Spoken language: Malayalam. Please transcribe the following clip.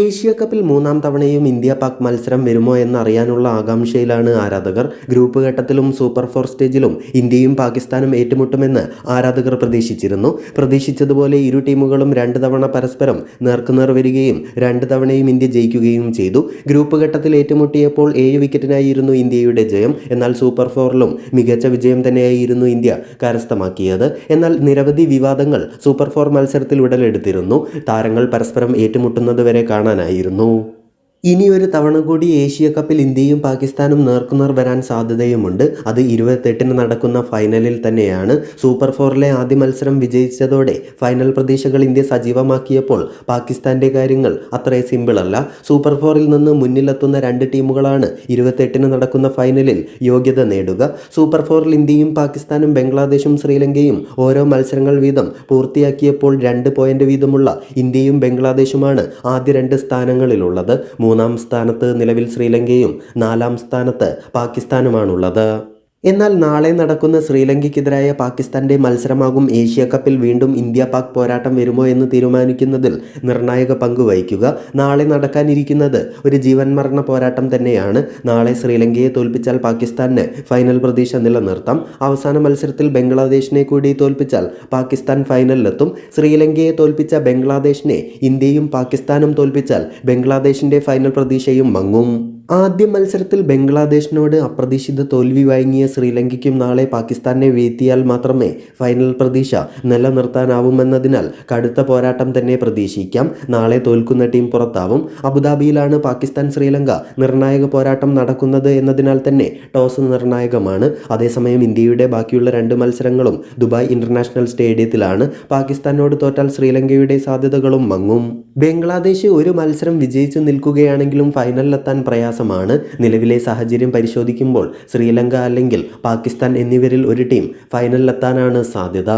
ഏഷ്യ കപ്പിൽ മൂന്നാം തവണയും ഇന്ത്യ പാക് മത്സരം വരുമോ എന്നറിയാനുള്ള ആകാംക്ഷയിലാണ് ആരാധകർ. ഗ്രൂപ്പ് ഘട്ടത്തിലും സൂപ്പർ ഫോർ സ്റ്റേജിലും ഇന്ത്യയും പാകിസ്ഥാനും ഏറ്റുമുട്ടുമെന്ന് ആരാധകർ പ്രതീക്ഷിച്ചിരുന്നു. പ്രതീക്ഷിച്ചതുപോലെ ഇരു ടീമുകളും രണ്ട് തവണ പരസ്പരം നേർക്കുനേർ വരികയും രണ്ട് തവണയും ഇന്ത്യ ജയിക്കുകയും ചെയ്തു. ഗ്രൂപ്പ് ഘട്ടത്തിൽ ഏറ്റുമുട്ടിയപ്പോൾ ഏഴ് വിക്കറ്റിനായിരുന്നു ഇന്ത്യയുടെ ജയം. എന്നാൽ സൂപ്പർ ഫോറിലും മികച്ച വിജയം തന്നെയായിരുന്നു ഇന്ത്യ കരസ്ഥമാക്കിയത്. എന്നാൽ നിരവധി വിവാദങ്ങൾ സൂപ്പർ ഫോർ മത്സരത്തിൽ ഉടലെടുത്തിരുന്നു. താരങ്ങൾ പരസ്പരം ഏറ്റുമുട്ടുന്നത് വരെ കാണാനായിരുന്നു. ഇനി ഒരു തവണ കൂടി ഏഷ്യ കപ്പിൽ ഇന്ത്യയും പാകിസ്ഥാനും നേർക്കുനേർ വരാൻ സാധ്യതയുമുണ്ട്. അത് ഇരുപത്തെട്ടിന് നടക്കുന്ന ഫൈനലിൽ തന്നെയാണ്. സൂപ്പർ ഫോറിലെ ആദ്യ മത്സരം വിജയിച്ചതോടെ ഫൈനൽ പ്രതീക്ഷകൾ ഇന്ത്യ സജീവമാക്കിയപ്പോൾ പാകിസ്ഥാന്റെ കാര്യങ്ങൾ അത്ര സിമ്പിളല്ല സൂപ്പർ ഫോറിൽ നിന്ന് മുന്നിലെത്തുന്ന രണ്ട് ടീമുകളാണ് ഇരുപത്തെട്ടിന് നടക്കുന്ന ഫൈനലിൽ യോഗ്യത നേടുക. സൂപ്പർ ഫോറിൽ ഇന്ത്യയും പാകിസ്ഥാനും ബംഗ്ലാദേശും ശ്രീലങ്കയും ഓരോ മത്സരങ്ങൾ വീതം പൂർത്തിയാക്കിയപ്പോൾ രണ്ട് പോയിന്റ് വീതമുള്ള ഇന്ത്യയും ബംഗ്ലാദേശുമാണ് ആദ്യ രണ്ട് സ്ഥാനങ്ങളിലുള്ളത്. മൂന്നാം സ്ഥാനത്ത് നിലവിൽ ശ്രീലങ്കയും നാലാം സ്ഥാനത്ത് പാകിസ്ഥാനുമാണുള്ളത്. എന്നാൽ നാളെ നടക്കുന്ന ശ്രീലങ്കയ്ക്കെതിരായ പാകിസ്ഥാന്റെ മത്സരമാകും ഏഷ്യ കപ്പിൽ വീണ്ടും ഇന്ത്യ പാക് പോരാട്ടം വരുമോ എന്ന് തീരുമാനിക്കുന്നതിൽ നിർണായക പങ്ക് വഹിക്കുക. നാളെ നടക്കാനിരിക്കുന്നത് ഒരു ജീവൻ മരണ പോരാട്ടം തന്നെയാണ്. നാളെ ശ്രീലങ്കയെ തോൽപ്പിച്ചാൽ പാകിസ്ഥാന് ഫൈനൽ പ്രതീക്ഷ നിലനിർത്താം. അവസാന മത്സരത്തിൽ ബംഗ്ലാദേശിനെ കൂടി തോൽപ്പിച്ചാൽ പാകിസ്ഥാൻ ഫൈനലിലെത്തും ശ്രീലങ്കയെ തോൽപ്പിച്ച ബംഗ്ലാദേശിനെ ഇന്ത്യയും പാകിസ്ഥാനും തോൽപ്പിച്ചാൽ ബംഗ്ലാദേശിന്റെ ഫൈനൽ പ്രതീക്ഷയും മങ്ങും. ആദ്യ മത്സരത്തിൽ ബംഗ്ലാദേശിനോട് അപ്രതീക്ഷിത തോൽവി വഴങ്ങിയ ശ്രീലങ്കയ്ക്കും നാളെ പാകിസ്ഥാനെ വീഴ്ത്തിയാൽ മാത്രമേ ഫൈനൽ പ്രതീക്ഷ നിലനിർത്താനാവുമെന്നതിനാൽ കടുത്ത പോരാട്ടം തന്നെ പ്രതീക്ഷിക്കാം. നാളെ തോൽക്കുന്ന ടീം പുറത്താവും. അബുദാബിയിലാണ് പാകിസ്ഥാൻ ശ്രീലങ്ക നിർണായക പോരാട്ടം നടക്കുന്നത് എന്നതിനാൽ തന്നെ ടോസ് നിർണായകമാണ്. അതേസമയം ഇന്ത്യയുടെ ബാക്കിയുള്ള രണ്ട് മത്സരങ്ങളും ദുബായ് ഇന്റർനാഷണൽ സ്റ്റേഡിയത്തിലാണ്. പാകിസ്ഥാനോട് തോറ്റാൽ ശ്രീലങ്കയുടെ സാധ്യതകളും മങ്ങും. ബംഗ്ലാദേശ് ഒരു മത്സരം വിജയിച്ചു നിൽക്കുകയാണെങ്കിലും ഫൈനലിലെത്താൻ പ്രയാസമാണ് നിലവിലെ സാഹചര്യം പരിശോധിക്കുമ്പോൾ ശ്രീലങ്ക അല്ലെങ്കിൽ പാകിസ്ഥാൻ എന്നിവരിൽ ഒരു ടീം ഫൈനലിലെത്താനാണ് സാധ്യത.